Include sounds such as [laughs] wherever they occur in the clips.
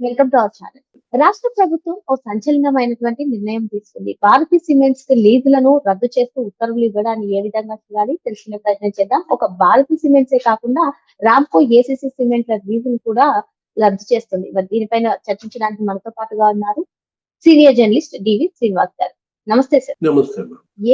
Welcome to our channel రాష్ట్ర ప్రభుత్వం ఓ సంచలనమైనటువంటి నిర్ణయం తీసుకుంది. భారతీ సిమెంట్స్కి లీజులను రద్దు చేస్తూ ఉత్తర్వులు ఇవ్వడాన్ని ఏ విధంగా చూడాలి? తెలిసిన ప్రయత్నం చేద్దాం. ఒక భారతీ సిమెంట్స్ ఏ కాకుండా రామ్కో ఏసీసీ సిమెంట్ల లీజులు కూడా రద్దు చేస్తుంది. మరి దీనిపైన చర్చించడానికి మనతో పాటుగా ఉన్నారు సీనియర్ జర్నలిస్ట్ డివి శ్రీనివాస్ గారు. నమస్తే సార్.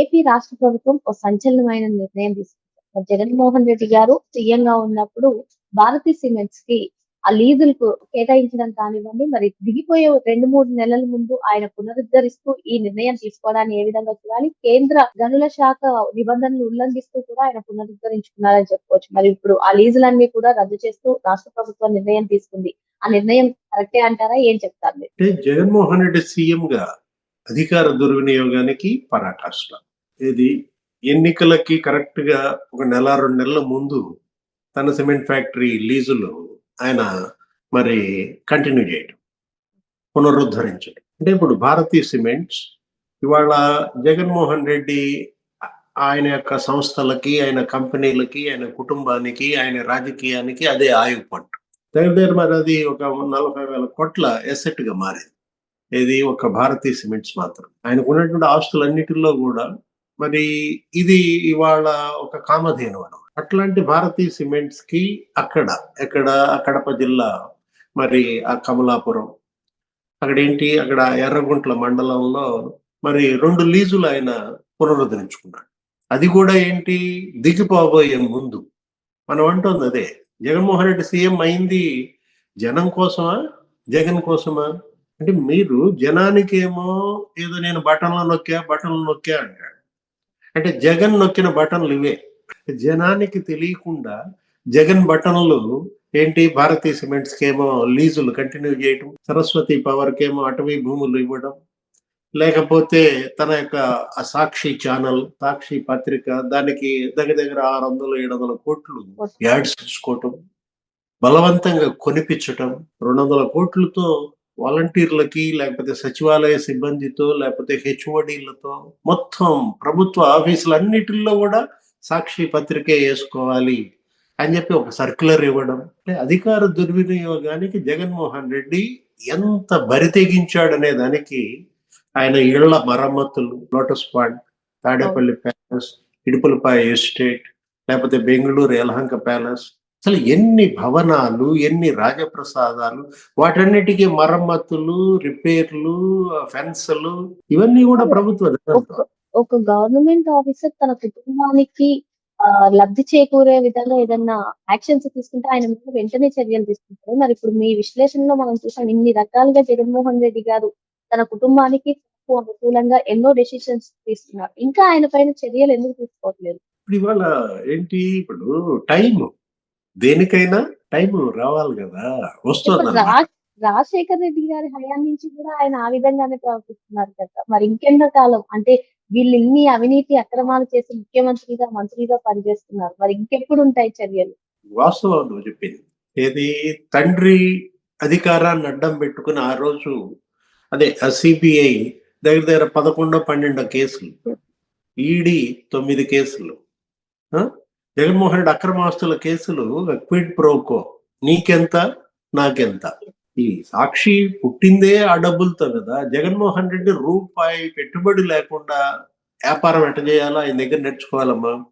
ఏపీ రాష్ట్ర ప్రభుత్వం ఒక సంచలనమైన నిర్ణయం తీసుకుంది. జగన్మోహన్ రెడ్డి గారు సీఎం గా ఉన్నప్పుడు భారతీ సిమెంట్స్కి ఆ లీజులకు కేటాయించడం కానివ్వండి మరి దిగిపోయే రెండు మూడు నెలల ముందు ఆయన పునరుద్ధరిస్తూ ఈ నిర్ణయం తీసుకోవడాన్ని ఏ విధంగా చూడాలి? కేంద్ర గనుల శాఖ నిబంధనలు ఉల్లంఘిస్తూ కూడా ఆయన పునరుద్ధరించుకున్నారని చెప్పుకోవచ్చు మరి ఇప్పుడు ఆ లీజులన్నీ కూడా రద్దు చేస్తూ రాష్ట్ర ప్రభుత్వం నిర్ణయం తీసుకుంది. ఆ నిర్ణయం కరెక్టే అంటారా? ఏం చెప్తారు అంటే జగన్మోహన్ రెడ్డి సీఎం గా అధికార దుర్వినియోగానికి పరాకాష్ట. ఇది ఎన్నికలకి కరెక్ట్గా ఒక నెల రెండు నెలల ముందు తన సిమెంట్ ఫ్యాక్టరీ లీజులు ఆయన మరి కంటిన్యూ చేయటం పునరుద్ధరించడం అంటే ఇప్పుడు భారతీయ సిమెంట్స్ ఇవాళ జగన్మోహన్ రెడ్డి ఆయన యొక్క సంస్థలకి ఆయన కంపెనీలకి ఆయన కుటుంబానికి ఆయన రాజకీయానికి అదే ఆయువు పట్టు. దగ్గర దగ్గర మరి అది ఒక నలభై వేల కోట్ల ఎసెట్గా మారింది. ఇది ఒక భారతీయ సిమెంట్స్ మాత్రం. ఆయనకు ఉన్నటువంటి ఆస్తులన్నిటిలో కూడా మరి ఇది ఇవాళ ఒక కామధేను అనమాట. అట్లాంటి భారతీయ సిమెంట్స్కి అక్కడ ఎక్కడ కడప జిల్లా మరి ఆ కమలాపురం అక్కడ ఏంటి అక్కడ ఎర్రగుంట్ల మండలంలో మరి రెండు లీజులు ఆయన పునరుద్ధరించుకున్నాడు. అది కూడా ఏంటి దిగిపోబోయే ముందు. మనం అంటుంది అదే జగన్మోహన్ రెడ్డి సీఎం అయింది జనం కోసమా జగన్ కోసమా? అంటే మీరు జనానికేమో ఏదో నేను బటన్లో నొక్కా బటన్లు నొక్కా అంటాడు. అంటే జగన్ నొక్కిన బటన్లు ఇవే. జనానికి తెలియకుండా జగన్ బటన్లు ఏంటి భారతీయ సిమెంట్స్ కేమో లీజులు కంటిన్యూ చేయటం సరస్వతి పవర్ కేమో అటవీ భూములు ఇవ్వడం లేకపోతే తన యొక్క సాక్షి ఛానల్ సాక్షి పత్రిక దానికి దగ్గర దగ్గర ఆరు వందలు ఏడు వందల కోట్లు యాడ్స్ ఇచ్చుకోవటం బలవంతంగా కొనిపించటం రెండు వందల కోట్లతో వాలంటీర్లకి లేకపోతే సచివాలయ సిబ్బందితో లేకపోతే హెచ్ఓడీలతో మొత్తం ప్రభుత్వ ఆఫీసులన్నిటిల్లో కూడా సాక్షి పత్రికే వేసుకోవాలి అని చెప్పి ఒక సర్క్యులర్ ఇవ్వడం. అంటే అధికార దుర్వినియోగానికి జగన్మోహన్ రెడ్డి ఎంత బరి తెగించాడనే దానికి ఆయన ఇళ్ళ మరమ్మతులు lotus pond Tadepalli palace Idupulapaya estate లేకపోతే బెంగళూరు యలహంక ప్యాలెస్. అసలు ఎన్ని భవనాలు ఎన్ని రాజప్రసాదాలు వాటన్నిటికీ మరమ్మతులు రిపేర్లు ఫెన్స్లు ఇవన్నీ కూడా ప్రభుత్వ ఒక గవర్నమెంట్ ఆఫీసర్ తన కుటుంబానికి లబ్ధి చేకూరే విధంగా ఏదన్నా యాక్షన్స్ తీసుకుంటే ఆయన మీద వెంటనే చర్యలు తీసుకుంటారు. మరి ఇప్పుడు మీ విశ్లేషణలో మనం చూసాం ఇన్ని రకాలుగా జగన్మోహన్ రెడ్డి గారు తన కుటుంబానికి అనుకూలంగా ఎన్నో డెసిషన్స్ తీసుకున్నారు. ఇంకా ఆయన పైన చర్యలు ఎందుకు తీసుకోవట్లేదు? ఇప్పుడు ఇవాళ ఏంటి? ఇప్పుడు టైం దేనికైనా టైం రావాలి కదా. వస్తుంది రాజశేఖర్ రెడ్డి గారి హయాం నుంచి కూడా ఆయన ఆ విధంగానే ప్రవర్తిస్తున్నారు కదా. మరి ఇంకెన్నో కాలం? అంటే వీళ్ళు ఇన్ని అవినీతి అక్రమాలు చేసి ముఖ్యమంత్రిగా మంత్రిగా పనిచేస్తున్నారు. మరి ఇంకెప్పుడు ఉంటాయి చర్యలు? వాస్తవం నువ్వు చెప్పింది. ఏది? తండ్రి అధికారాన్ని అడ్డం పెట్టుకుని ఆ రోజు అదే సిబిఐ దగ్గర దగ్గర పదకొండో పన్నెండో కేసులు. ఈడీ తొమ్మిది కేసులు. ఆ? జగన్మోహన్ రెడ్డి అక్రమాస్తుల కేసులు క్విడ్ ప్రోకో. నీకెంత? నాకెంత? ఈ సాక్షి పుట్టిందే ఆ డబ్బులతో కదా. జగన్మోహన్ రెడ్డి రూపాయి పెట్టుబడి లేకుండా వ్యాపారం ఎట్ట చేయాలో? ఆయన దగ్గర నేర్చుకోవాలమ్మా.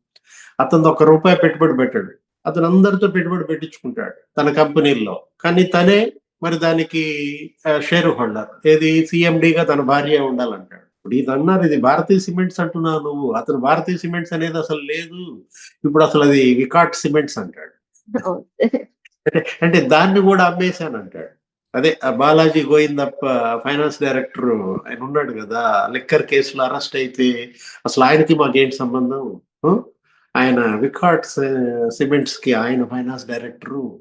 అతను ఒక రూపాయి పెట్టుబడి పెట్టాడు. అతను అందరితో పెట్టుబడి పెట్టించుకుంటాడు తన కంపెనీల్లో. కానీ తనే మరి దానికి షేర్ హోల్డర్. ఏది? CMD గా తన భార్య ఉండాలంటాడు. ఇప్పుడు ఇది అన్నారు ఇది భారతీయ సిమెంట్స్ అంటున్నావు నువ్వు. అతను భారతీయ సిమెంట్స్ అనేది అసలు లేదు. ఇప్పుడు అసలు అది వికాట్ సిమెంట్స్ అంటాడు. అంటే అంటే దాన్ని కూడా అమ్మేశాను అంటాడు అదే బాలాజీ గోయిందప్ప ఫైనాన్స్ డైరెక్టర్ ఆయన ఉన్నాడు కదా లిక్కర్ కేసులో అరెస్ట్ అయితే అసలు ఆయనకి మాకేంటి సంబంధం? ఆయన వికాట్ సిమెంట్స్కి ఆయన ఫైనాన్స్ డైరెక్టరు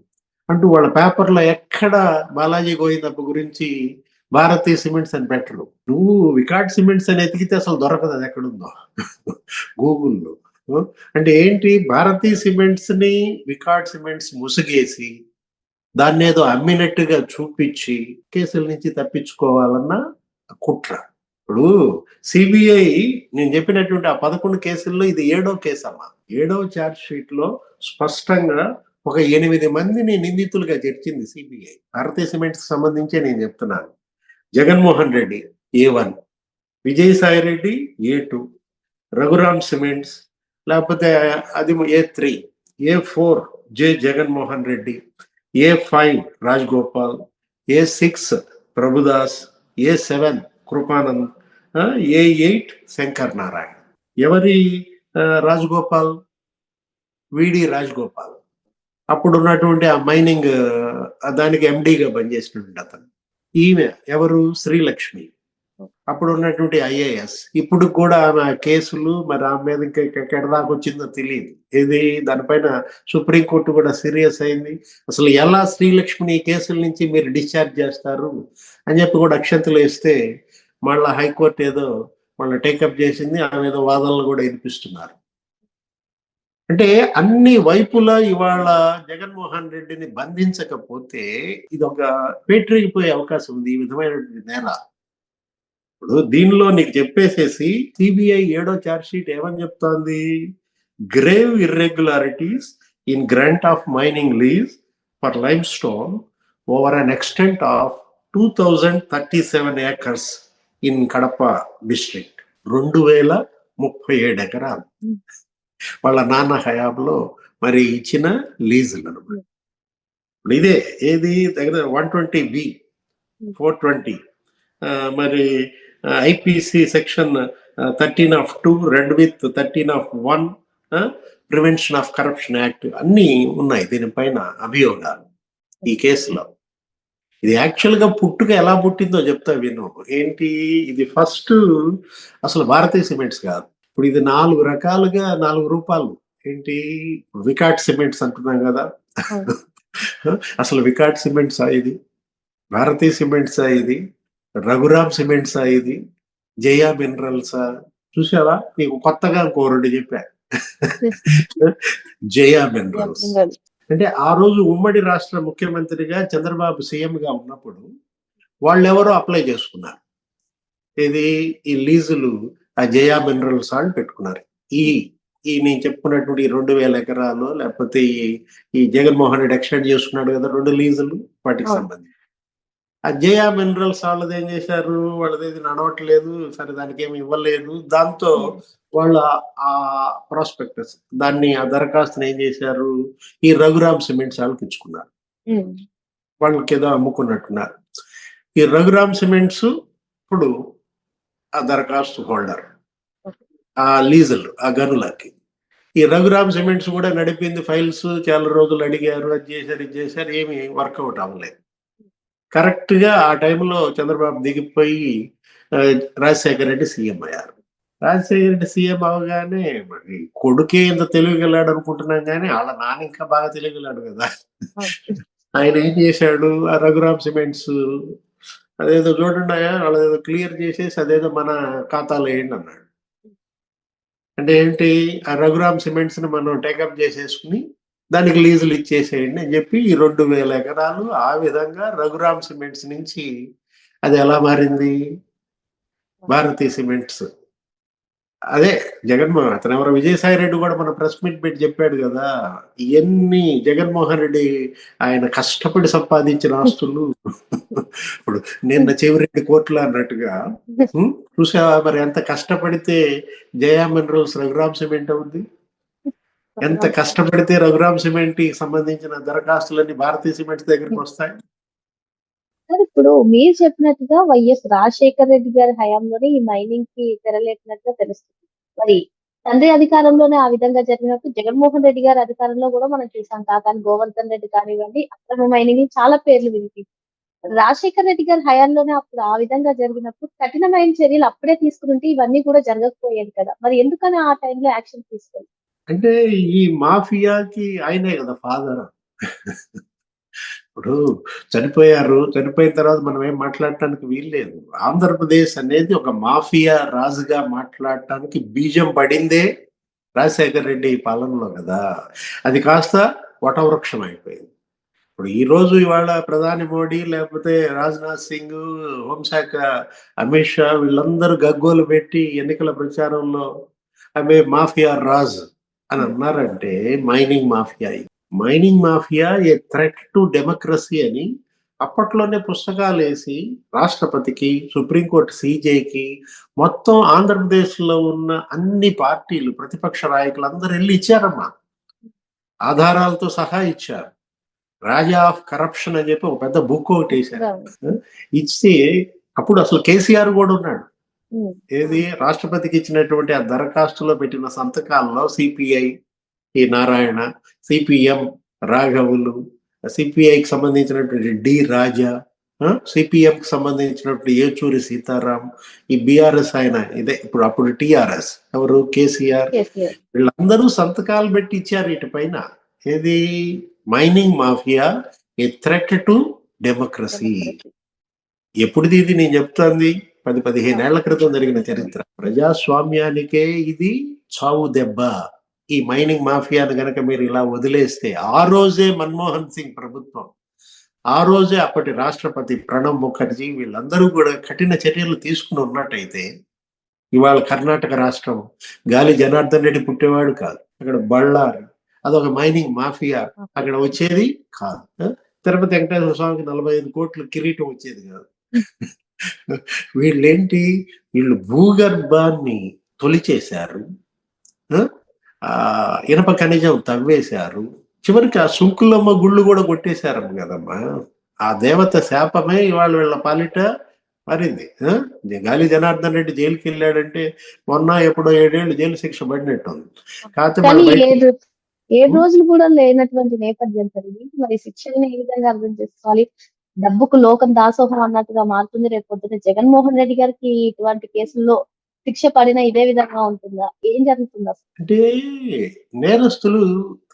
అంటూ వాళ్ళ పేపర్లో ఎక్కడ బాలాజీ గోయిందప్ప గురించి భారతీయ సిమెంట్స్ అని పెట్టరు నువ్వు వికాట్ సిమెంట్స్ అని ఎతికితే అసలు దొరకదు అది ఎక్కడుందో? గూగుల్లో. అంటే ఏంటి? భారతీయ సిమెంట్స్ని వికాట్ సిమెంట్స్ ముసుగేసి దాన్ని ఏదో అమ్మినట్టుగా చూపించి కేసుల నుంచి తప్పించుకోవాలన్న కుట్ర. ఇప్పుడు సిబిఐ నేను చెప్పినటువంటి ఆ పదకొండు కేసుల్లో ఇది ఏడో కేసు అమ్మా ఏడో ఛార్జ్ షీట్లో స్పష్టంగా ఒక ఎనిమిది మందిని నిందితులుగా చేర్చింది సిబిఐ. భారతీయ సిమెంట్స్ సంబంధించే నేను చెప్తున్నాను. Jaganmohan Reddy A one. Vijayasai Reddy A two. Raghuram cements లేకపోతే అది A three. A four J Jaganmohan Reddy. A five Raj Gopal A six Prabhudas A seven Kripanand ఆ, ఏ ఎయిట్ శంకర్ నారాయణ ఎవరి రాజగోపాల్ విడి రాజగోపాల్ అప్పుడు ఉన్నటువంటి ఆ మైనింగ్ దానికి ఎండిగా పనిచేసినటువంటి అతను. ఈమె ఎవరు? శ్రీలక్ష్మి అప్పుడు ఉన్నటువంటి ఐఏఎస్. ఇప్పుడు కూడా ఆమె కేసులు మరి ఆమె మీద ఇంకా ఎక్కడ దాకా వచ్చిందో తెలియదు. ఇది దానిపైన సుప్రీంకోర్టు కూడా సీరియస్ అయింది. అసలు ఎలా శ్రీలక్ష్మిని కేసుల నుంచి మీరు డిశ్చార్జ్ చేస్తారు అని చెప్పి కూడా అక్షంతలు వేస్తే మళ్ళీ హైకోర్టు ఏదో మళ్ళీ టేకప్ చేసింది ఆమె ఏదో వాదనలు కూడా వినిపిస్తున్నారు. అంటే అన్ని వైపులా ఇవాళ జగన్మోహన్ రెడ్డిని బంధించకపోతే ఇది ఒక పేటరిగిపోయే అవకాశం ఉంది ఈ విధమైనటువంటి నేల ఇప్పుడు దీనిలో నీకు చెప్పేసేసి సిబిఐ ఏడో ఛార్జ్ షీట్ ఏమని చెప్తోంది? Grave irregularities in grant of mining lease for lime stone over an extent of two thousand thirty seven acres in Kadapa district రెండు వేల ముప్పై ఏడు ఎకరాలు. వాళ్ళ నాన్న హయాంలో మరి ఇచ్చిన లీజులు అనమాట ఇప్పుడు ఇదే ఏది? దగ్గర one twenty B four twenty మరి IPC section thirteen of two read with thirteen of one prevention of corruption act అన్ని ఉన్నాయి దీనిపైన అభియోగాలు ఈ కేసులో. ఇది యాక్చువల్గా పుట్టుక ఎలా పుట్టిందో చెప్తా విను. ఏంటి? ఇది ఫస్ట్ అసలు భారతీయ సిమెంట్స్ కాదు. ఇప్పుడు ఇది నాలుగు రకాలుగా నాలుగు రూపాయలు ఏంటి? వికాట్ సిమెంట్స్ అంటున్నాం కదా. అసలు వికాట్ సిమెంట్స్ ఇది? భారతీయ సిమెంట్స్ ఇది? రఘురామ్ సిమెంట్స్ ఇది? జయా మినరల్స్ చూసావా నీకు కొత్తగా ఇంకో రెండు చెప్పా. [laughs] జయా మినరల్స్. అంటే ఆ రోజు ఉమ్మడి రాష్ట్ర ముఖ్యమంత్రిగా చంద్రబాబు సీఎం గా ఉన్నప్పుడు వాళ్ళెవరో అప్లై చేసుకున్నారు. ఇది ఈ లీజులు ఆ జయా మినరల్ సాల్ట్ పెట్టుకున్నారు. ఈ ఈ నేను చెప్పుకున్నటువంటి ఈ రెండు వేల ఎకరాలు లేకపోతే ఈ ఈ జగన్మోహన్ రెడ్డి ఎక్స్టెండ్ చేసుకున్నాడు కదా రెండు లీజులు వాటికి. సంబంధించి. ఆ జయా మినరల్స్ వాళ్ళది ఏం చేశారు? వాళ్ళది ఏది నడవట్లేదు సరే దానికి ఏమి ఇవ్వలేదు. దాంతో వాళ్ళ ఆ ప్రాస్పెక్టస్ దాన్ని ఆ దరఖాస్తుని ఏం చేశారు? ఈ రఘురామ్ సిమెంట్స్ వాళ్ళకి ఇచ్చుకున్నారు వాళ్ళకి ఏదో అమ్ముకున్నట్టున్నారు. ఈ రఘురామ్ సిమెంట్స్ ఇప్పుడు ఆ దరఖాస్తు హోల్డర్ ఆ లీజల్ ఆ గనులకి. ఈ రఘురామ్ సిమెంట్స్ కూడా నడిపింది ఫైల్స్ చాలా రోజులు అడిగారు అది చేశారు ఇది చేశారు ఏమి వర్కౌట్ అవ్వలేదు. కరెక్ట్గా ఆ టైంలో చంద్రబాబు దిగిపోయి రాజశేఖర రెడ్డి సీఎం అయ్యారు. రాజశేఖర రెడ్డి సీఎం అవగానే మరి కొడుకే ఇంత తెలుగు వెళ్ళాడు అనుకుంటున్నాం కానీ వాళ్ళ నాన్న ఇంకా బాగా తెలివిగలాడు కదా. ఆయన ఏం చేశాడు? ఆ రఘురామ్ సిమెంట్స్ అదేదో చూడండి అయ్యా వాళ్ళదేదో క్లియర్ చేసేసి అదేదో మన ఖాతాలో వేయండి అన్నాడు. అంటే ఏంటి? ఆ రఘురామ్ సిమెంట్స్ని మనం టేకప్ చేసేసుకుని దానికి లీజులు ఇచ్చేసేయండి అని చెప్పి ఈ రెండు వేల ఎకరాలు ఆ విధంగా రఘురామ్ సిమెంట్స్ నుంచి అది ఎలా మారింది? భారతీయ సిమెంట్స్. అదే జగన్మోహన్ అతను ఎవరో విజయసాయి రెడ్డి కూడా మన ప్రెస్ మీట్ పెట్టి చెప్పాడు కదా ఇవన్నీ జగన్మోహన్ రెడ్డి ఆయన కష్టపడి సంపాదించిన ఆస్తులు. ఇప్పుడు నిన్న చెవిరెడ్డి కోర్టులో అన్నట్టుగా? [laughs] చూసావా మరి ఎంత కష్టపడితే జయా మినరల్స్ రఘురామ్ సిమెంట్ అవుద్ది? ఎంత కష్టపడితే రఘురామ్ సిమెంట్కి సంబంధించిన దరఖాస్తులన్నీ భారతీయ సిమెంట్స్ దగ్గరికి వస్తాయి? ఇప్పుడు మీరు చెప్పినట్టుగా వైఎస్ రాజశేఖర రెడ్డి గారి హయాంలోనే ఈ మైనింగ్కి తెరలేపినట్టుగా తెలుస్తుంది. మరి తండ్రి అధికారంలోనే ఆ విధంగా జరిగినప్పుడు జగన్మోహన్ రెడ్డి గారి అధికారంలో కూడా మనం చూసాం. కాకాని గోవర్ధన్ రెడ్డి కానివ్వండి అక్రమ మైనింగ్ చాలా పేర్లు వినిపి రాజశేఖర రెడ్డి గారి హయాంలోనే అప్పుడు ఆ విధంగా జరిగినప్పుడు కఠినమైన చర్యలు అప్పుడే తీసుకుంటే ఇవన్నీ కూడా జరగకపోయేది కదా. మరి ఎందుకని ఆ టైంలో యాక్షన్ తీసుకోవాలి అంటే ఈ మాఫియాకి ఆయనే కదా ఫాదర్. ఇప్పుడు చనిపోయారు చనిపోయిన తర్వాత మనం ఏం మాట్లాడటానికి వీల్లేదు. ఆంధ్రప్రదేశ్ అనేది ఒక మాఫియా రాజుగా మాట్లాడటానికి బీజం పడిందే రాజశేఖర రెడ్డి పాలనలో కదా. అది కాస్త వటవృక్షం అయిపోయింది. ఇప్పుడు ఈ రోజు ఇవాళ ప్రధాని మోడీ లేకపోతే రాజ్నాథ్ సింగ్ హోంశాఖ అమిత్ షా వీళ్ళందరూ గగ్గోలు పెట్టి ఎన్నికల ప్రచారంలో ఆమె మాఫియా రాజ్. అని అన్నారంటే mining mafia. Mining mafia a threat to democracy అని అప్పట్లోనే పుస్తకాలు వేసి రాష్ట్రపతికి సుప్రీంకోర్టు సీజేకి మొత్తం ఆంధ్రప్రదేశ్లో ఉన్న అన్ని పార్టీలు ప్రతిపక్ష నాయకులు అందరూ వెళ్ళి ఇచ్చారమ్మా. ఆధారాలతో సహా ఇచ్చారు. రాజా ఆఫ్ కరప్షన్ అని చెప్పి ఒక పెద్ద బుక్ ఒకటి వేశారు. ఇచ్చి అప్పుడు అసలు కేసీఆర్ కూడా ఉన్నాడు. ఏది? రాష్ట్రపతికి ఇచ్చినటువంటి ఆ దరఖాస్తులో పెట్టిన సంతకాల్లో సిపిఐ ఈ నారాయణ సిపిఎం రాఘవులు సిపిఐకి సంబంధించినటువంటి డి రాజా సిపిఎం కి సంబంధించినటువంటి ఏచూరి సీతారాం ఈ బిఆర్ఎస్ ఆయన ఇదే ఇప్పుడు అప్పుడు టిఆర్ఎస్ ఎవరు? కేసీఆర్ కేసీఆర్. వీళ్ళందరూ సంతకాలు పెట్టి ఇచ్చారు ఇటు పైన ఏది? Mining mafia a threat to democracy. ఎప్పుడుది ఇది నేను చెప్తాంది? పది పదిహేను ఏళ్ళ క్రితం జరిగిన చరిత్ర. ప్రజాస్వామ్యానికే ఇది చావు దెబ్బ. ఈ మైనింగ్ మాఫియాను గనక మీరు ఇలా వదిలేస్తే ఆ రోజే మన్మోహన్ సింగ్ ప్రభుత్వం. ఆ రోజే అప్పటి రాష్ట్రపతి ప్రణబ్ ముఖర్జీ వీళ్ళందరూ కూడా కఠిన చర్యలు తీసుకుని ఉన్నట్టయితే ఇవాళ కర్ణాటక రాష్ట్రం గాలి జనార్దన్ రెడ్డి పుట్టేవాడు కాదు. అక్కడ బళ్ళారి అదొక మైనింగ్ మాఫియా అక్కడ వచ్చేది కాదు? తిరుపతి వెంకటేశ్వర స్వామికి నలభై ఐదు కోట్ల కిరీటం వచ్చేది కాదు. వీళ్ళేంటి? వీళ్ళు భూగర్భాన్ని తొలిచేశారు. ఇనప ఖనిజం తవ్వేశారు. చివరికి ఆ సుంకులమ్మ గుళ్ళు కూడా కొట్టేశారు కదమ్మా. ఆ దేవత శాపమే ఇవాళ వీళ్ళ పాలిట మారింది? గాలి జనార్దన్ రెడ్డి జైలుకి వెళ్ళాడంటే మొన్న ఎప్పుడో ఏడేళ్ళు జైలు శిక్ష పడినట్టుంది. కాకపోతే ఏడు రోజులు కూడా లేనటువంటి నేపథ్యం మరి శిక్షల్ని ఏ విధంగా అర్థం చేసుకోవాలి? డబ్బుకు లోకం దాసోహం అన్నట్టుగా మారుతుంది. రేపు పొద్దున జగన్మోహన్ రెడ్డి గారికి ఇటువంటి కేసుల్లో శిక్ష పడిన ఇదే విధంగా ఉంటుందా? ఏం జరుగుతుంది అంటే నేరస్తులు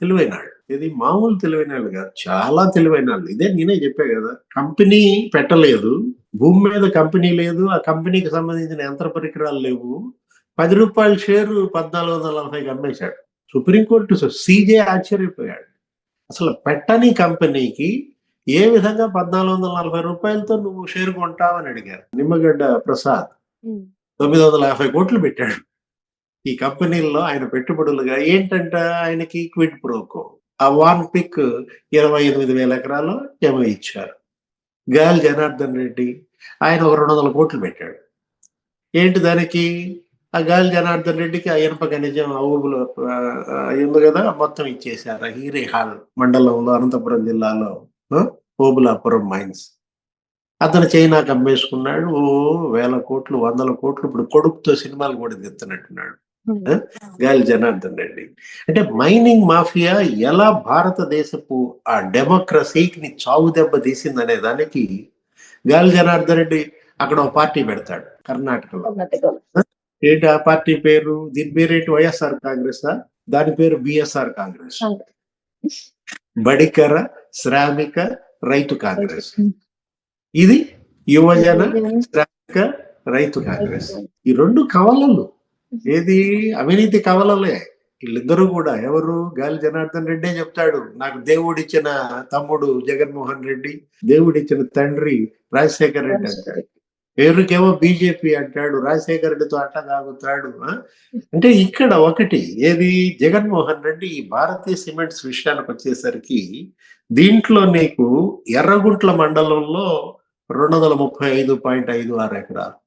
తెలివైన ఇది మామూలు తెలివైన వాళ్ళు కాదు చాలా తెలివైన వాళ్ళు ఇదే నేనే చెప్పా కదా కంపెనీ పెట్టలేదు. భూమి మీద కంపెనీ లేదు. ఆ కంపెనీకి సంబంధించిన యంత్ర పరికరాలు లేవు. పది రూపాయల షేరు పద్నాలుగు వందల నలభైకి అమ్మేశాడు. సుప్రీంకోర్టు సీజే ఆశ్చర్యపోయాడు. అసలు పెట్టని కంపెనీకి ఏ విధంగా పద్నాలుగు వందల నలభై రూపాయలతో నువ్వు షేర్ కొంటావని అడిగారు. నిమ్మగడ్డ ప్రసాద్ తొమ్మిది వందల యాభై కోట్లు పెట్టాడు. ఈ కంపెనీల్లో ఆయన పెట్టుబడులుగా ఏంటంట ఆయనకి క్విడ్ ప్రోకో? ఆ వాన్ పిక్ ఇరవై ఎనిమిది వేల ఎకరాలు జమ ఇచ్చారు. గాలి జనార్దన్ రెడ్డి ఆయన ఒక రెండు వందల కోట్లు పెట్టాడు. ఏంటి దానికి? ఆ గాలి జనార్దన్ రెడ్డికి ఆ ఇనప ఖనిజం ఊబులో ఉంది కదా? మొత్తం ఇచ్చేశారు. హీరే హాల్ మండలంలో అనంతపురం జిల్లాలో. ఓబులాపురం మైన్స్. అతను చైనాకి అమ్మేసుకున్నాడు. ఓ వేల కోట్లు వందల కోట్లు ఇప్పుడు కొడుకుతో సినిమాలు కూడా తెస్తున్నట్టున్నాడు? గాలి జనార్దన్ రెడ్డి. అంటే మైనింగ్ మాఫియా ఎలా భారతదేశపు ఆ డెమోక్రసీకి చావు దెబ్బ తీసిందనే దానికి గాలి జనార్దన్ రెడ్డి అక్కడ ఒక పార్టీ పెడతాడు కర్ణాటకలో. ఏంటి ఆ పార్టీ పేరు? దీని పేరు ఏంటి వైఎస్ఆర్ కాంగ్రెస్ దాని పేరు బిఎస్ఆర్ కాంగ్రెస్. బడికర శ్రామిక రైతు కాంగ్రెస్. ఇది యువజన శ్రామిక రైతు కాంగ్రెస్. ఈ రెండు కవలలు. ఏది? అవినీతి కవలలే. వీళ్ళిద్దరూ కూడా ఎవరు? గాలి జనార్దన్ రెడ్డే చెప్తాడు. నాకు దేవుడిచ్చిన తమ్ముడు జగన్మోహన్ రెడ్డి దేవుడిచ్చిన తండ్రి రాజశేఖర్ రెడ్డి అంటాడు. పేరుకేమో బీజేపీ అంటాడు రాజశేఖర రెడ్డితో అట్ట తాగుతాడు అంటే ఇక్కడ ఒకటి ఏది? జగన్మోహన్ రెడ్డి ఈ భారతీయ సిమెంట్స్ విషయానికి వచ్చేసరికి దీంట్లో నీకు ఎర్రగుంట్ల మండలంలో రెండు వందల ముప్పై ఐదు పాయింట్ ఐదు ఆరు ఎకరాలు.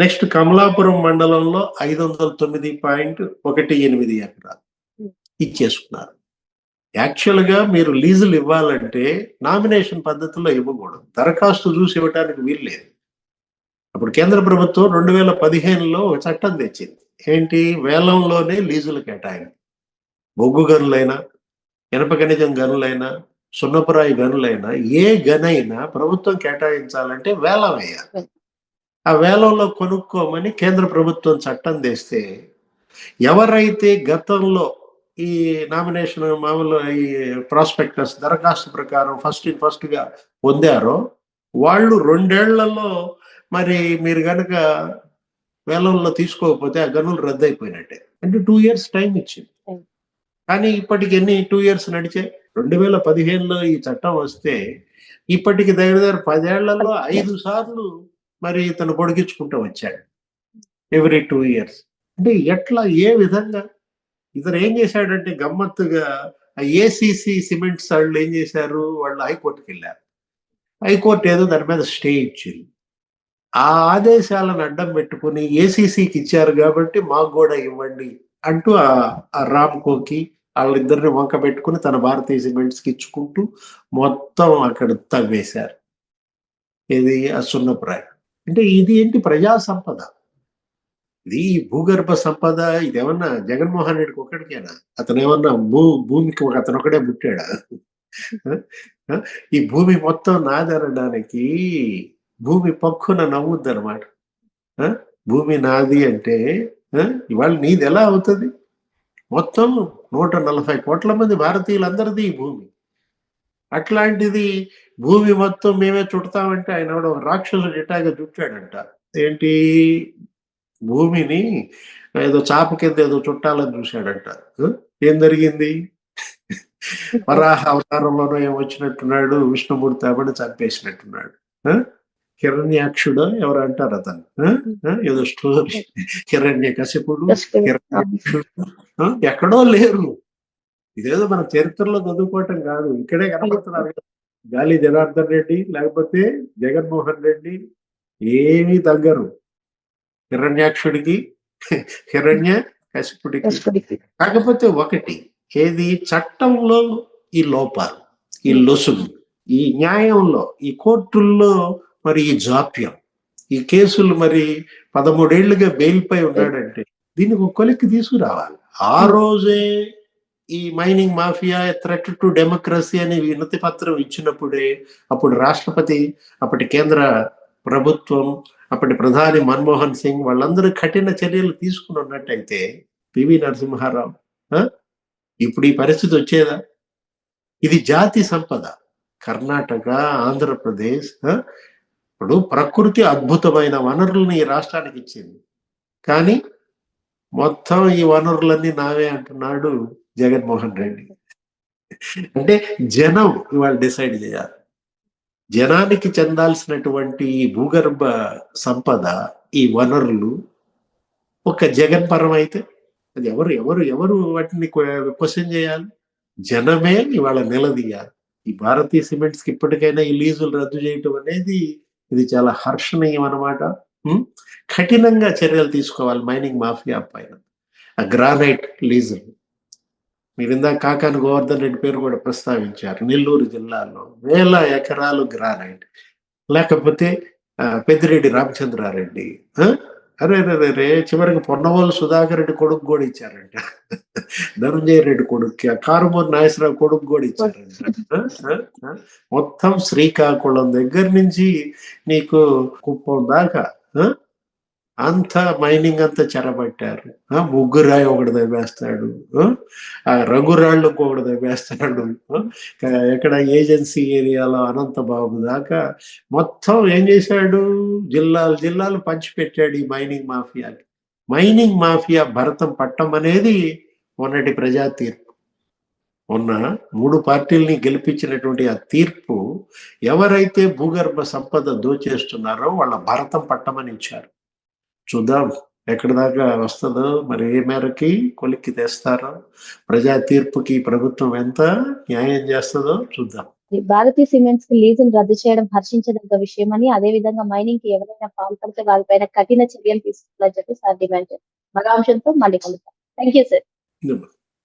నెక్స్ట్ కమలాపురం మండలంలో ఐదు వందల తొమ్మిది పాయింట్ ఒకటి ఎనిమిది ఎకరాలు ఇచ్చేసుకున్నారు. యాక్చువల్గా మీరు లీజులు ఇవ్వాలంటే నామినేషన్ పద్ధతిలో ఇవ్వకూడదు. దరఖాస్తు చూసి ఇవ్వడానికి వీల్లేదు. అప్పుడు కేంద్ర ప్రభుత్వం రెండు వేల పదిహేనులో ఒక చట్టం తెచ్చింది. ఏంటి? వేలంలోనే లీజులు కేటాయింది బొగ్గు గనులైనా ఇనప ఖనిజం గనులైనా సున్నపురాయి గనులైనా ఏ గనైనా ప్రభుత్వం కేటాయించాలంటే వేలం వేయాలి. ఆ వేలంలో కొనుక్కోమని కేంద్ర ప్రభుత్వం చట్టం తెస్తే ఎవరైతే గతంలో ఈ నామినేషన్ మామూలు ఈ ప్రాస్పెక్టస్ దరఖాస్తు ప్రకారం ఫస్ట్ ఇన్ ఫస్ట్గా పొందారో వాళ్ళు రెండేళ్ళలో మరి మీరు కనుక వేలంలో తీసుకోకపోతే ఆ గనులు రద్దయిపోయినట్టే. అంటే టూ ఇయర్స్ టైం ఇచ్చింది. కానీ ఇప్పటికి ఎన్ని టూ ఇయర్స్ నడిచే? రెండు వేల పదిహేనులో ఈ చట్టం వస్తే ఇప్పటికి దగ్గర దగ్గర పదేళ్ళలో ఐదు సార్లు మరి ఇతను పొడిగించుకుంటూ వచ్చాడు. ఎవ్రీ టూ ఇయర్స్ అంటే ఎట్లా ఏ విధంగా? ఇతను ఏం చేశాడంటే గమ్మత్తుగా ఆ ఏసీసీ సిమెంట్స్ వాళ్ళు ఏం చేశారు? వాళ్ళు హైకోర్టుకి వెళ్ళారు. హైకోర్టు ఏదో దాని మీద స్టే ఇచ్చింది. ఆ ఆదేశాలను అడ్డం పెట్టుకుని ఏసీసీకి ఇచ్చారు కాబట్టి మాకు కూడా ఇవ్వండి అంటూ ఆ ఆ రామ్కోకి వాళ్ళిద్దరిని వంక పెట్టుకుని తన భారతీయ సిమెంట్స్కి ఇచ్చుకుంటూ మొత్తం అక్కడ తవ్వేశారు. ఇది ఆ సున్నప్రాయం. అంటే ఇది ఏంటి ప్రజా సంపద? ఇది ఈ భూగర్భ సంపద ఇదేమన్నా జగన్మోహన్ రెడ్డికి ఒకటికేనా అతను ఏమన్నా భూ భూమికి ఒక అతను ఒకడే పుట్టాడా? ఈ భూమి మొత్తం నాదనడానికి భూమి పక్కున నవ్వుద్ది అనమాట భూమి నాది అంటే ఆ? ఇవాళ నీది ఎలా అవుతుంది? మొత్తం నూట నలభై కోట్ల మంది భారతీయులందరిది ఈ భూమి. అట్లాంటిది భూమి మొత్తం మేమే చుడతామంటే ఆయన కూడా ఒక రాక్షసుడు ఎటాగా చుట్టాడంట. ఏంటి? భూమిని ఏదో చాప కింద ఏదో చుట్టాలని చూశాడంట. ఏం జరిగింది? వరాహ అవతారంలోనూ ఏం వచ్చినట్టున్నాడు విష్ణుమూర్తి అవ్వని చంపేసినట్టున్నాడు. హిరణ్యాక్షుడు ఎవరు అంటారు అతను? ఏదో స్టోరీ హిరణ్య కశిపుడు హిరణ్యాక్షుడు? ఎక్కడో లేరు. ఇదేదో మన చరిత్రలో చదువుకోవటం కాదు. ఇక్కడే కనపడుతున్నారు కదా. గాలి జనార్దన్ రెడ్డి లేకపోతే జగన్మోహన్ రెడ్డి ఏమీ తగ్గరు. హిరణ్యాక్షుడికి హిరణ్య కశిపుడికి. కాకపోతే ఒకటి ఏది చట్టంలో ఈ లోపాలు ఈ లొసుగు ఈ న్యాయంలో ఈ కోర్టుల్లో మరి ఈ జాప్యం. ఈ కేసులు మరి పదమూడేళ్ళుగా బెయిల్పై ఉన్నాడంటే దీనికి ఒక కొలిక్కి తీసుకురావాలి. ఆ రోజే ఈ mining mafia threat to democracy అనే వినతి పత్రం ఇచ్చినప్పుడే అప్పుడు రాష్ట్రపతి అప్పటి కేంద్ర ప్రభుత్వం అప్పటి ప్రధాని మన్మోహన్ సింగ్ వాళ్ళందరూ కఠిన చర్యలు తీసుకుని ఉన్నట్టయితే పివి నరసింహారావు ఇప్పుడు ఈ పరిస్థితి వచ్చేదా? ఇది జాతి సంపద. కర్ణాటక ఆంధ్రప్రదేశ్ ఇప్పుడు ప్రకృతి అద్భుతమైన వనరులను ఈ రాష్ట్రానికి ఇచ్చింది. కానీ మొత్తం ఈ వనరులన్నీ నావే అంటున్నాడు జగన్మోహన్ రెడ్డి. అంటే జనం ఇవాళ డిసైడ్ చేయాలి. జనానికి చెందాల్సినటువంటి ఈ భూగర్భ సంపద ఈ వనరులు ఒక జగన్ పరం అయితే అది ఎవరు ఎవరు ఎవరు వాటిని క్వశ్చన్ చేయాలి? జనమే ఇవాళ నిలదీయాలి. ఈ భారతీయ సిమెంట్స్కి ఇప్పటికైనా ఈ లీజులు రద్దు చేయటం అనేది ఇది చాలా హర్షణీయం అనమాట కఠినంగా చర్యలు తీసుకోవాలి మైనింగ్ మాఫియా పైన. ఆ గ్రానైట్ లీజులు మీరు ఇందాక కాకాని గోవర్ధన్ రెడ్డి పేరు కూడా ప్రస్తావించారు. నెల్లూరు జిల్లాలో వేల ఎకరాలు గ్రానైట్. లేకపోతే పెద్దిరెడ్డి రామచంద్రారెడ్డి అరే రే రే చివరికి పొన్నవోలు సుధాకర్ రెడ్డి కొడుకు కూడా ఇచ్చారంట. ధనంజయ రెడ్డి కొడుక్కి కారుమూరి నాగేశ్వరరావు కొడుకు కూడా ఇచ్చారంట. మొత్తం శ్రీకాకుళం దగ్గర నుంచి నీకు కుప్పం దాకా అంత మైనింగ్ అంతా చెరబట్టారు. ఆ? ముగ్గురాయి ఒకటి దవ్వేస్తాడు ఆ? రంగురాళ్ళు ఇంకొకటి దవ్వేస్తాడు ఎక్కడ ఏజెన్సీ ఏరియాలో అనంతబాబు దాకా మొత్తం ఏం చేశాడు? జిల్లాలు జిల్లాలు పంచిపెట్టాడు ఈ మైనింగ్ మాఫియాకి మైనింగ్ మాఫియా భరతం పట్టం అనేది మొన్నటి ప్రజా తీర్పు. ఉన్న మూడు పార్టీల్ని గెలిపించినటువంటి ఆ తీర్పు ఎవరైతే భూగర్భ సంపద దోచేస్తున్నారో వాళ్ళ భరతం పట్టమని ఇచ్చారు. చూద్దాం ఎక్కడి దాకా వస్తుందో. మరి ఏ మేరకి కొలిక్కి తెస్తారో ప్రజా తీర్పుకి ప్రభుత్వం ఎంత న్యాయం చేస్తుందో చూద్దాం. భారతీయ సిమెంట్స్కి లీజును రద్దు చేయడం హర్షించదగ్గ విషయమని అదే విధంగా మైనింగ్కి ఎవరైనా పాల్పడితే వారిపైన కఠిన చర్యలు తీసుకోవాలని చెప్పి సార్ డిమాండ్ చేస్తారు మరో అంశంతో మళ్ళీ కలుద్దాం. Thank you sir